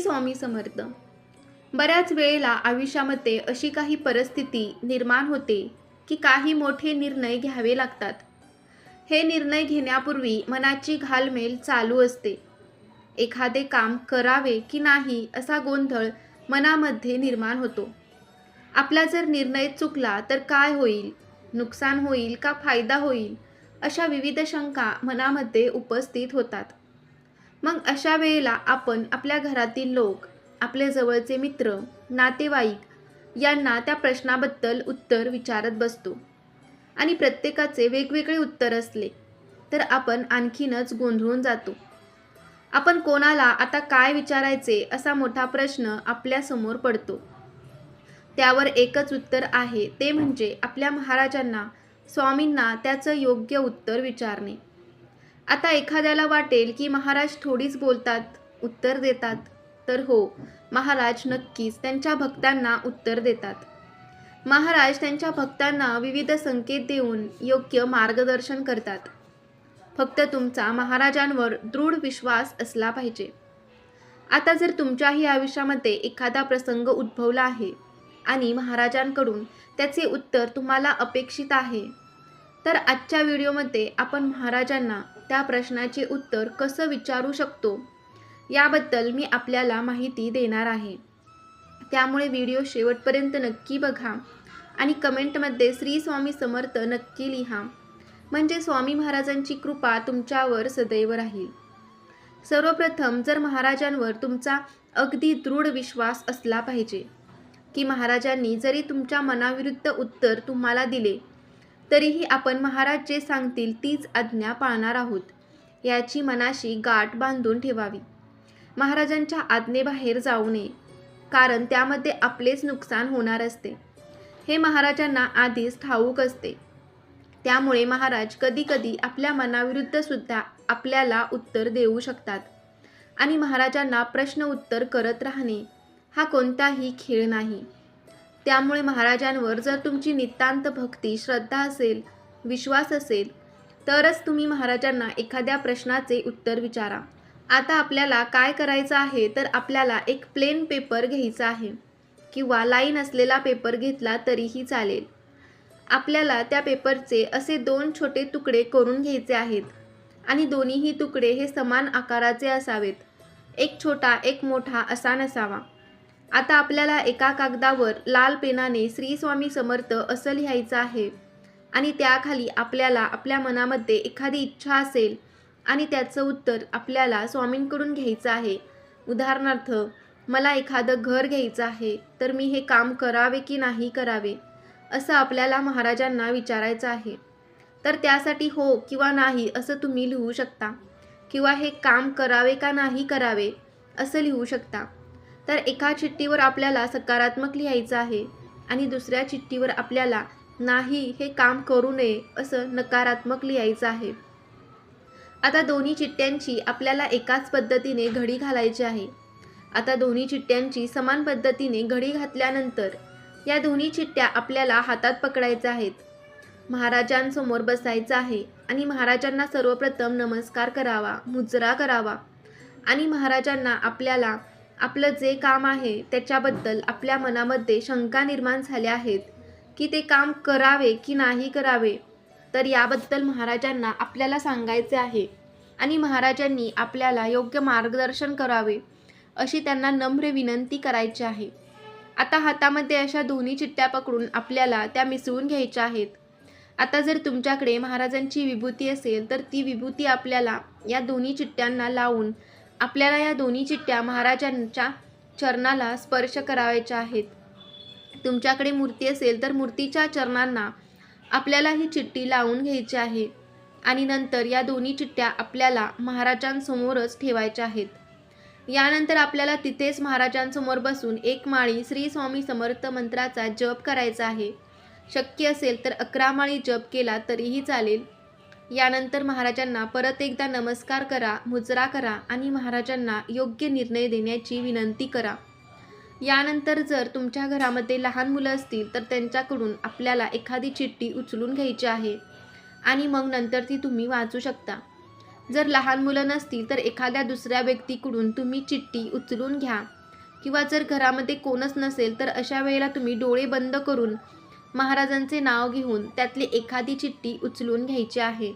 श्री स्वामी समर्थ. बऱ्याच वेळेला आयुष्यामध्ये अशी काही परिस्थिती निर्माण होते की काही मोठे निर्णय घ्यावे लागतात. हे निर्णय घेण्यापूर्वी मनाची घालमेल चालू असते. एखादे काम करावे की नाही असा गोंधळ मनामध्ये निर्माण होतो. आपला जर निर्णय चुकला तर काय होईल? नुकसान होईल का फायदा होईल? अशा विविध शंका मनामध्ये उपस्थित होतात. मग अशा वेळेला आपण आपल्या घरातील लोक आपले जवळचे मित्र नातेवाईक यांना त्या प्रश्नाबद्दल उत्तर विचारत बसतो. आणि प्रत्येकाचे वेगवेगळे उत्तर असले तर आपण आणखीनच गोंधळून जातो. आपण कोणाला आता काय विचारायचे असा मोठा प्रश्न आपल्यासमोर पडतो. त्यावर एकच उत्तर आहे ते म्हणजे आपल्या महाराजांना स्वामींना त्याचं योग्य उत्तर विचारणे. आता एखाद्याला वाटेल की महाराज थोडीच बोलतात उत्तर देतात. तर हो महाराज नक्कीच त्यांच्या भक्तांना उत्तर देतात. महाराज त्यांच्या भक्तांना विविध संकेत देऊन योग्य मार्गदर्शन करतात. फक्त तुमचा महाराजांवर दृढ विश्वास असला पाहिजे. आता जर तुमच्याही आयुष्यामध्ये एखादा प्रसंग उद्भवला आहे आणि महाराजांकडून त्याचे उत्तर तुम्हाला अपेक्षित आहे तर आजच्या व्हिडिओमध्ये आपण महाराजांना त्या प्रश्नाचे उत्तर कसं विचारू शकतो? याबद्दल मी आपल्याला माहिती देणार आहे. त्यामुळे व्हिडिओ शेवटपर्यंत नक्की बघा आणि कमेंटमध्ये श्री स्वामी समर्थ नक्की लिहा. म्हणजे स्वामी महाराजांची कृपा तुमच्यावर सदैव राहील. सर्वप्रथम जर महाराजांवर तुमचा अगदी दृढ विश्वास असला पाहिजे की महाराजांनी जरी तुमच्या मनाविरुद्ध उत्तर तुम्हाला दिले तरीही आपण महाराज जे सांगतील तीच आज्ञा पाळणार आहोत. याची मनाशी गाठ बांधून ठेवावी. महाराजांच्या आज्ञेबाहेर जाऊ नये कारण त्यामध्ये आपलेच नुकसान होणार असते. हे महाराजांना आधीच ठाऊक असते. त्यामुळे महाराज कधीकधी आपल्या मनाविरुद्ध सुद्धा आपल्याला उत्तर देऊ शकतात आणि महाराजांना प्रश्न उत्तर करत राहणे हा कोणताही खेळ नाही. त्यामुळे महाराजांवर जर तुमची नितांत भक्ती श्रद्धा असेल विश्वास असेल तरच तुम्ही महाराजांना एखाद्या प्रश्नाचे उत्तर विचारा. आता आपल्याला काय करायचं आहे तर आपल्याला एक प्लेन पेपर घ्यायचा आहे किंवा लाईन असलेला पेपर घेतला तरीही चालेल. आपल्याला त्या पेपरचे असे दोन छोटे तुकडे करून घ्यायचे आहेत आणि दोन्हीही तुकडे हे समान आकाराचे असावेत. एक छोटा एक मोठा असा नसावा. आता आपल्याला एका कागदावर लाल पेनाने श्री स्वामी समर्थ असं लिहायचं आहे. आणि त्याखाली आपल्याला आपल्या मनामध्ये एखादी इच्छा असेल आणि त्याचं उत्तर आपल्याला स्वामींकडून घ्यायचं आहे. उदाहरणार्थ मला एखादं घर घ्यायचं आहे तर मी हे काम करावे की नाही करावे असं आपल्याला महाराजांना विचारायचं आहे. तर त्यासाठी हो किंवा नाही असं तुम्ही लिहू शकता. किंवा हे काम करावे का नाही करावे असं लिहू शकता. तर एका चिठ्ठीवर आपल्याला सकारात्मक लिहायचं आहे आणि दुसऱ्या चिठ्ठीवर आपल्याला नाही हे काम करू नये असं नकारात्मक लिहायचं आहे. आता दोन्ही चिठ्ठ्यांची आपल्याला एकाच पद्धतीने घडी घालायची आहे. आता दोन्ही चिठ्ठ्यांची समान पद्धतीने घडी घातल्यानंतर या दोन्ही चिठ्ठ्या आपल्याला हातात पकडायच्या आहेत. महाराजांसमोर बसायचं आहे आणि महाराजांना सर्वप्रथम नमस्कार करावा मुजरा करावा आणि महाराजांना आपल्याला आपलं जे काम आहे त्याच्याबद्दल आपल्या मनामध्ये शंका निर्माण झाल्या आहेत की ते काम करावे की नाही करावे तर याबद्दल महाराजांना आपल्याला सांगायचे आहे आणि महाराजांनी आपल्याला योग्य मार्गदर्शन करावे अशी त्यांना नम्र विनंती करायची आहे. आता हातामध्ये अशा दोन्ही चिठ्ठ्या पकडून आपल्याला त्या मिसळून घ्यायच्या आहेत. आता जर तुमच्याकडे महाराजांची विभूती असेल तर ती विभूती आपल्याला या दोन्ही चिठ्ठ्यांना लावून आपल्याला या दोन्ही चिठ्ठ्या महाराजांच्या चरणाला स्पर्श करावायच्या आहेत. तुमच्याकडे मूर्ती असेल तर मूर्तीच्या चरणांना आपल्याला ही चिठ्ठी लावून घ्यायची आहे आणि नंतर या दोन्ही चिठ्ठ्या आपल्याला महाराजांसमोरच ठेवायच्या आहेत. यानंतर आपल्याला तिथेच महाराजांसमोर बसून एक माळी श्री स्वामी समर्थ मंत्राचा जप करायचा आहे. शक्य असेल तर अकरा माळी जप केला तरीही चालेल. यानंतर महाराजांना परत एकदा नमस्कार करा मुजरा करा आणि महाराजांना योग्य निर्णय देण्याची विनंती करा. यानंतर जर तुमच्या घरामध्ये लहान मुलं असतील तर त्यांच्याकडून आपल्याला एखादी चिठ्ठी उचलून घ्यायची आहे आणि मग नंतर ती तुम्ही वाचू शकता. जर लहान मुलं नसतील तर एखाद्या दुसऱ्या व्यक्तीकडून तुम्ही चिठ्ठी उचलून घ्या. किंवा जर घरामध्ये कोणच नसेल तर अशा वेळेला तुम्ही डोळे बंद करून महाराजांचे नाव घेऊन त्यातली एखादी चिठ्ठी उचलून घ्यायची आहे.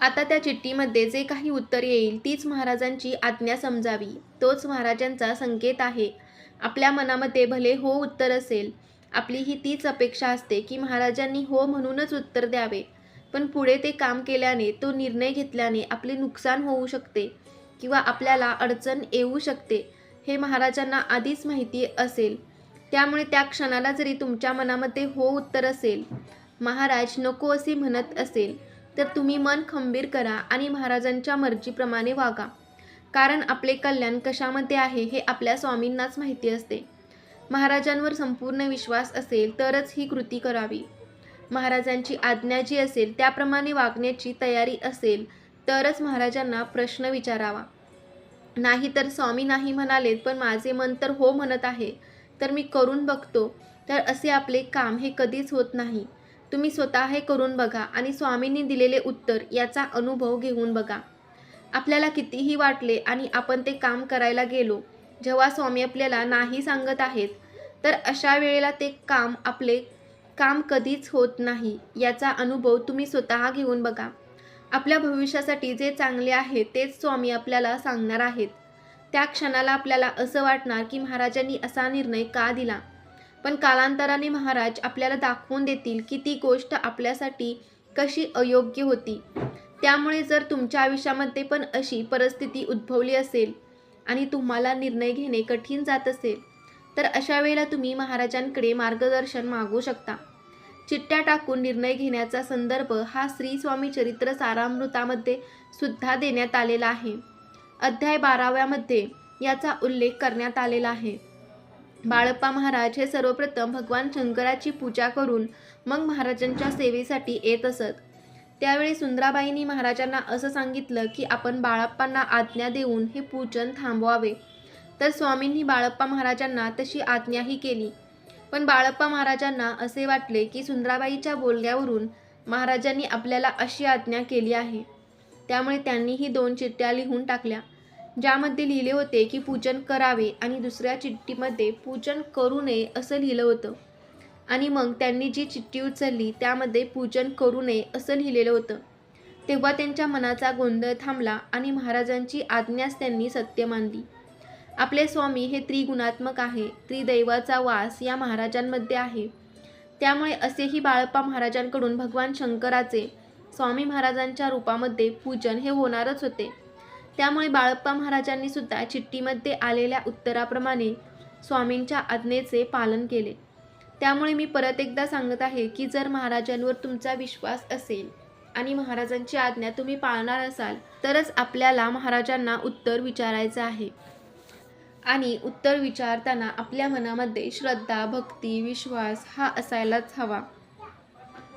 आता त्या चिठ्ठीमध्ये जे काही उत्तर येईल तीच महाराजांची आज्ञा समजावी. तोच महाराजांचा संकेत आहे. आपल्या मनामध्ये भले हो उत्तर असेल आपली ही तीच अपेक्षा असते की महाराजांनी हो म्हणूनच उत्तर द्यावे. पण पुढे ते काम केल्याने तो निर्णय घेतल्याने आपले नुकसान होऊ शकते किंवा आपल्याला अडचण येऊ शकते हे महाराजांना आधीच माहिती असेल. त्यामुळे त्या क्षणाला जरी तुमच्या मनामध्ये हो उत्तर असेल महाराज नको असे म्हणत असेल तर तुम्ही मन खंबीर करा आणि महाराजांच्या मर्जीप्रमाणे वागा. कारण आपले कल्याण कशामध्ये आहे हे आपल्या स्वामींनाच माहिती असते. महाराजांवर संपूर्ण विश्वास असेल तरच ही कृती करावी. महाराजांची आज्ञा जी असेल त्याप्रमाणे वागण्याची तयारी असेल तरच महाराजांना प्रश्न विचारावा. नाही तर स्वामी नाही म्हणालेत पण माझे मन तर हो म्हणत आहे. तर मी करून बघतो. तर असे आपले काम हे कधीच होत नाही. तुम्ही स्वतः हे करून बघा आणि स्वामींनी दिलेले उत्तर याचा अनुभव घेऊन बघा. आपल्याला कितीही वाटले आणि आपण ते काम करायला गेलो जेव्हा स्वामी आपल्याला नाही सांगत आहेत तर अशा वेळेला ते काम आपले काम कधीच होत नाही याचा अनुभव तुम्ही स्वतः घेऊन बघा. आपल्या भविष्यासाठी जे चांगले आहे तेच स्वामी आपल्याला सांगणार आहेत. त्या क्षणाला आपल्याला असं वाटणार की महाराजांनी असा निर्णय का दिला? पण कालांतराने महाराज आपल्याला दाखवून देतील की ती गोष्ट आपल्यासाठी कशी अयोग्य होती. त्यामुळे जर तुमच्या आयुष्यामध्ये पण अशी परिस्थिती उद्भवली असेल आणि तुम्हाला निर्णय घेणे कठीण जात असेल तर अशा वेळेला तुम्ही महाराजांकडे मार्गदर्शन मागू शकता. चिठ्ठ्या टाकून निर्णय घेण्याचा संदर्भ हा श्री स्वामी चरित्र सारामृतामध्ये सुद्धा देण्यात आलेला आहे. अध्याय बाराव्यामध्ये याचा उल्लेख करण्यात आलेला आहे. बाळप्पा महाराज हे सर्वप्रथम भगवान शंकराची पूजा करून मग महाराजांच्या सेवेसाठी येत असत. त्यावेळी सुंदराबाईंनी महाराजांना असं सांगितलं की आपण बाळप्पांना आज्ञा देऊन हे पूजन थांबवावे. तर स्वामींनी बाळप्पा महाराजांना तशी आज्ञाही केली. पण बाळप्पा महाराजांना असे वाटले की सुंदराबाईच्या बोलण्यावरून महाराजांनी आपल्याला अशी आज्ञा केली आहे. त्यामुळे त्यांनीही दोन चिठ्ठ्या लिहून टाकल्या ज्यामध्ये लिहिले होते की पूजन करावे आणि दुसऱ्या चिठ्ठीमध्ये पूजन करू नये असं लिहिलं होतं. आणि मग त्यांनी जी चिठ्ठी उचलली त्यामध्ये पूजन करू नये असं लिहिलेलं होतं. तेव्हा त्यांच्या मनाचा गोंधळ थांबला आणि महाराजांची आज्ञाच त्यांनी सत्य मानली. आपले स्वामी हे त्रिगुणात्मक आहे. त्रिदैवाचा वास या महाराजांमध्ये आहे. त्यामुळे असेही बाळप्पा महाराजांकडून भगवान शंकराचे स्वामी महाराजांच्या रूपामध्ये पूजन हे होणारच होते. त्यामुळे बाळप्पा महाराजांनी सुद्धा चिठ्ठीमध्ये आलेल्या उत्तराप्रमाणे स्वामींच्या आज्ञेचे पालन केले. त्यामुळे मी परत एकदा सांगत आहे की जर महाराजांवर तुमचा विश्वास असेल आणि महाराजांची आज्ञा तुम्ही पाळणार असाल तरच आपल्याला महाराजांना उत्तर विचारायचं आहे. आणि उत्तर विचारताना आपल्या मनामध्ये श्रद्धा भक्ती विश्वास हा असायलाच हवा.